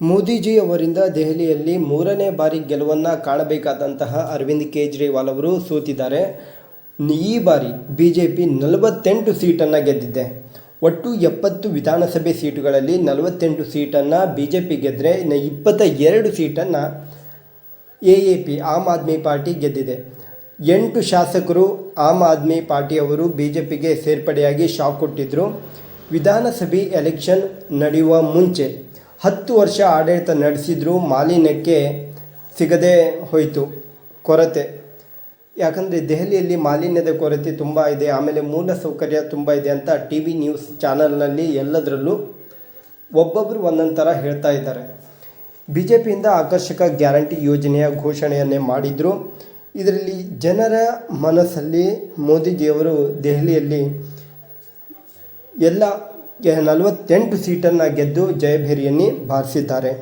ಮೋದಿಜಿ ಅವರಿಂದ ದೆಹಲಿಯಲ್ಲಿ ಮೂರನೇ ಬಾರಿ ಗೆಲುವನ್ನು ಕಾಣಬೇಕಾದಂತಹ ಅರವಿಂದ್ ಕೇಜ್ರಿವಾಲ್ ಅವರು ಸೋತಿದ್ದಾರೆ. ಈ ಬಾರಿ ಬಿ ಜೆ ಪಿ ನಲವತ್ತೆಂಟು ಸೀಟನ್ನು ಗೆದ್ದಿದೆ. ಒಟ್ಟು ಎಪ್ಪತ್ತು ವಿಧಾನಸಭೆ ಸೀಟುಗಳಲ್ಲಿ ನಲವತ್ತೆಂಟು ಸೀಟನ್ನು ಬಿ ಜೆ ಪಿ ಗೆದ್ದರೆ ಇನ್ನು ಇಪ್ಪತ್ತ ಎರಡು ಸೀಟನ್ನು A A P, Aam Aadmi party ಗೆದ್ದಿದೆ. ಎಂಟು ಶಾಸಕರು ಆಮ್ ಆದ್ಮಿ ಪಾರ್ಟಿಯವರು ಬಿ ಜೆ ಪಿಗೆ ಸೇರ್ಪಡೆಯಾಗಿ ಶಾಕ್ ಕೊಟ್ಟಿದ್ದರು ವಿಧಾನಸಭೆ ಎಲೆಕ್ಷನ್ ನಡೆಯುವ ಮುಂಚೆ ಹತ್ತು ವರ್ಷ ಆಡಳಿತ ನಡೆಸಿದರೂ ಮಾಲಿನ್ಯಕ್ಕೆ ಸಿಗದೇ ಹೋಯಿತು, ಕೊರತೆ. ಯಾಕಂದರೆ ದೆಹಲಿಯಲ್ಲಿ ಮಾಲಿನ್ಯದ ಕೊರತೆ ತುಂಬ ಇದೆ, ಆಮೇಲೆ ಮೂಲ ಸೌಕರ್ಯ ತುಂಬ ಇದೆ ಅಂತ ಟಿ ವಿ ನ್ಯೂಸ್ ಚಾನಲ್ನಲ್ಲಿ ಎಲ್ಲದರಲ್ಲೂ ಒಬ್ಬೊಬ್ಬರು ಒಂದೊಂದು ಥರ ಹೇಳ್ತಾ ಇದ್ದಾರೆ. ಬಿ ಜೆ ಪಿಯಿಂದ ಆಕರ್ಷಕ ಗ್ಯಾರಂಟಿ ಯೋಜನೆಯ ಘೋಷಣೆಯನ್ನೇ ಮಾಡಿದರು. ಇದರಲ್ಲಿ ಜನರ ಮನಸ್ಸಲ್ಲಿ ಮೋದಿಜಿಯವರು ದೆಹಲಿಯಲ್ಲಿ ಎಲ್ಲ ನಲವತ್ತೆಂಟು ಸೀಟನ್ನು ಗೆದ್ದು ಜಯಭೇರಿಯನ್ನೇ ಬಾರಿಸಿದ್ದಾರೆ.